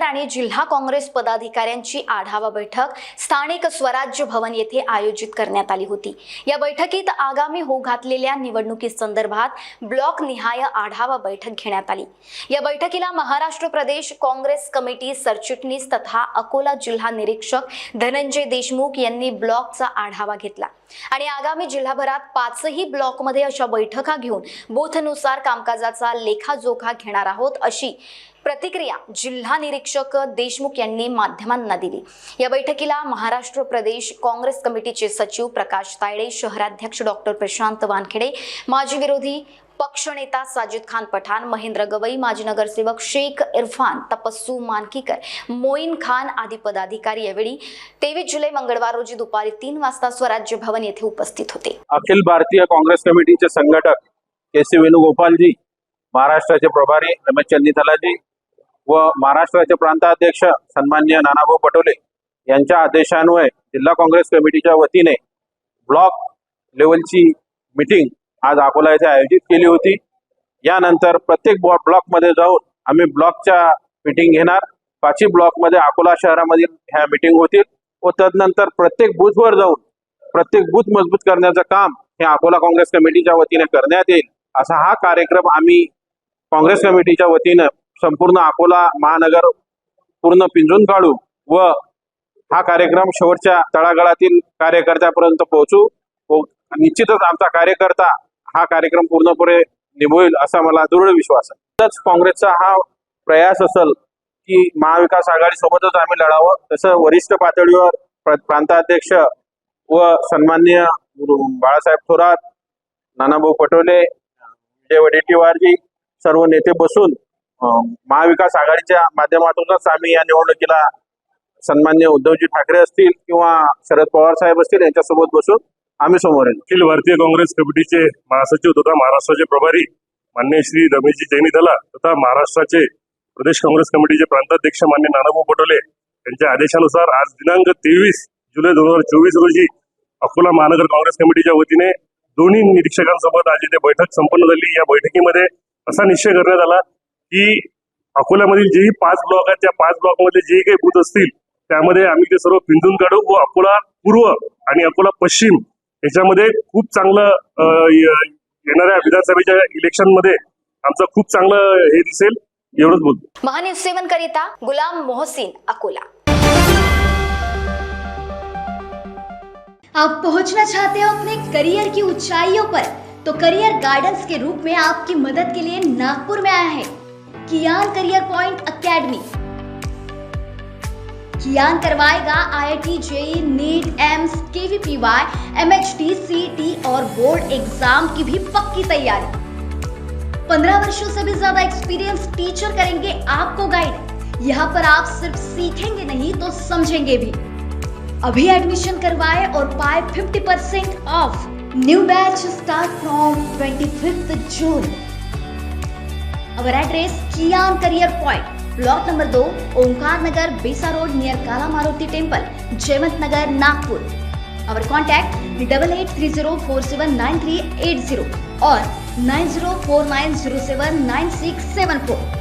शहर आणि जिल्हा काँग्रेस पदाधिकाऱ्यांची आढावा बैठक स्थानिक स्वराज्य भवन येथे आयोजित करण्यात आली होती. या बैठकीत आगामी होऊ घातलेल्या निवडणुकी संदर्भात ब्लॉक निहाय आढावा बैठक घेण्यात आली. या बैठकीला महाराष्ट्र प्रदेश काँग्रेस कमिटी सरचिटणीस तथा अकोला जिल्हा निरीक्षक धनंजय देशमुख यांनी ब्लॉकचा आढावा घेतला. आणि आगामी जिल्हाभरात पाचही ब्लॉकमध्ये अशा बैठका घेऊन बूथनुसार कामकाजाचा लेखाजोखा घेणार आहोत अशी प्रतिक्रिया जिल्हा निरीक्षक देशमुख यांनी माध्यमांना दिली. या बैठकीला महाराष्ट्र प्रदेश काँग्रेस कमिटीचे सचिव प्रकाश तायडे शहराध्यक्ष डॉक्टर प्रशांत वानखेडे माजी विरोधी पक्षनेता साजिद खान पठाण महेंद्र गवई माजी नगरसेवक शेख इरफान तपस्सू मानकीकर मोईन खान आदी पदाधिकारी यावेळी तेवीस जुलै मंगळवार रोजी दुपारी तीन वाजता स्वराज्य भवन येथे उपस्थित होते. अखिल भारतीय काँग्रेस कमिटीचे संघटक के सी वेणुगोपालजी महाराष्ट्राचे प्रभारी रमेश चन्नीथलाजी व महाराष्ट्राचे प्रांताध्यक्ष सन्मान्य नानाभाऊ पटोले यांच्या आदेशान्वये जिल्हा काँग्रेस कमिटीच्या वतीने ब्लॉक लेवलची मीटिंग आज अकोला येथे आयोजित केली होती. यानंतर प्रत्येक ब्लॉकमध्ये जाऊन आम्ही ब्लॉकच्या मीटिंग घेणार. पाचही ब्लॉकमध्ये अकोला शहरामधील ह्या मीटिंग होतील व तदनंतर प्रत्येक बूथवर जाऊन प्रत्येक बूथ मजबूत करण्याचं काम हे अकोला काँग्रेस कमिटीच्या वतीने करण्यात येईल. असा हा कार्यक्रम आम्ही काँग्रेस कमिटीच्या वतीनं संपूर्ण अकोला महानगर पूर्ण पिंजून काढू व हा कार्यक्रम शेवटच्या तळागाळातील कार्यकर्त्यापर्यंत पोहोचू. व निश्चितच आमचा कार्यकर्ता हा कार्यक्रम पूर्णपणे निभवेल असा मला दृढ विश्वास आहे. तसंच काँग्रेसचा हा प्रयास असेल की महाविकास आघाडी सोबतच आम्ही लढावं. तसं वरिष्ठ पातळीवर प्र- प्रांताध्यक्ष व सन्मान्य बाळासाहेब थोरात नानाभाऊ पटोले विजय वडेट्टीवारजी सर्व नेते बसून महाविकास आघाडीच्या माध्यमातूनच आम्ही या निवडणुकीला सन्मान्य उद्धवजी ठाकरे असतील किंवा शरद पवार साहेब असतील यांच्यासोबत बसून आम्ही समोर येऊ अखिल भारतीय काँग्रेस कमिटीचे महासचिव तथा महाराष्ट्राचे प्रभारी मान्य श्री रमेशजी जैनी दला तथा महाराष्ट्राचे प्रदेश काँग्रेस कमिटीचे प्रांताध्यक्ष मान्य नानाभाऊ पटोले यांच्या आदेशानुसार आज दिनांक तेवीस जुलै दोन हजार चोवीस रोजी अकोला महानगर काँग्रेस कमिटीच्या वतीने दोन्ही निरीक्षकांसोबत आज इथे बैठक संपन्न झाली. या बैठकीमध्ये असा निश्चय करण्यात आला की अकोल्यामधील जेही पाच ब्लॉक आहेत त्या पाच ब्लॉकमध्ये जे काही बूथ असतील त्यामध्ये आम्ही ते सर्व पिंजून काढू व अकोला पूर्व आणि अकोला पश्चिम याच्यामध्ये खूप चांगलं येणाऱ्या विधानसभेच्या इलेक्शनमध्ये आमचं खूप चांगलं हे दिसेल एवढंच बोलतो. महान्यूज सेवन करिता गुलाम मोहसिन अकोला. आप पहुंचना चाहते हो अपने करियर की ऊंचाइयों पर तो करियर गाइडेंस के रूप में आपकी मदद के लिए नागपुर में आया है। Kiyan career point academy Kian करवाएगा IIT JEE NEET AIIMS KVPY MHT CET और बोर्ड एग्ज़ाम की भी पक्की तैयारी। पंद्रह वर्षों से भी ज़्यादा एक्सपीरियंस टीचर करेंगे आपको गाइड। यहाँ पर आप सिर्फ़ सीखेंगे नहीं तो समझेंगे भी। अभी एडमिशन करवाए और पाए 50% percent off new batch start from 25th June our address Kian Career Point, Block number 2, Omkar Nagar, Bisa Road near Kala Maruti Temple, Jayant Nagar, Nagpur. Our contact 8830479380 or 9049079674.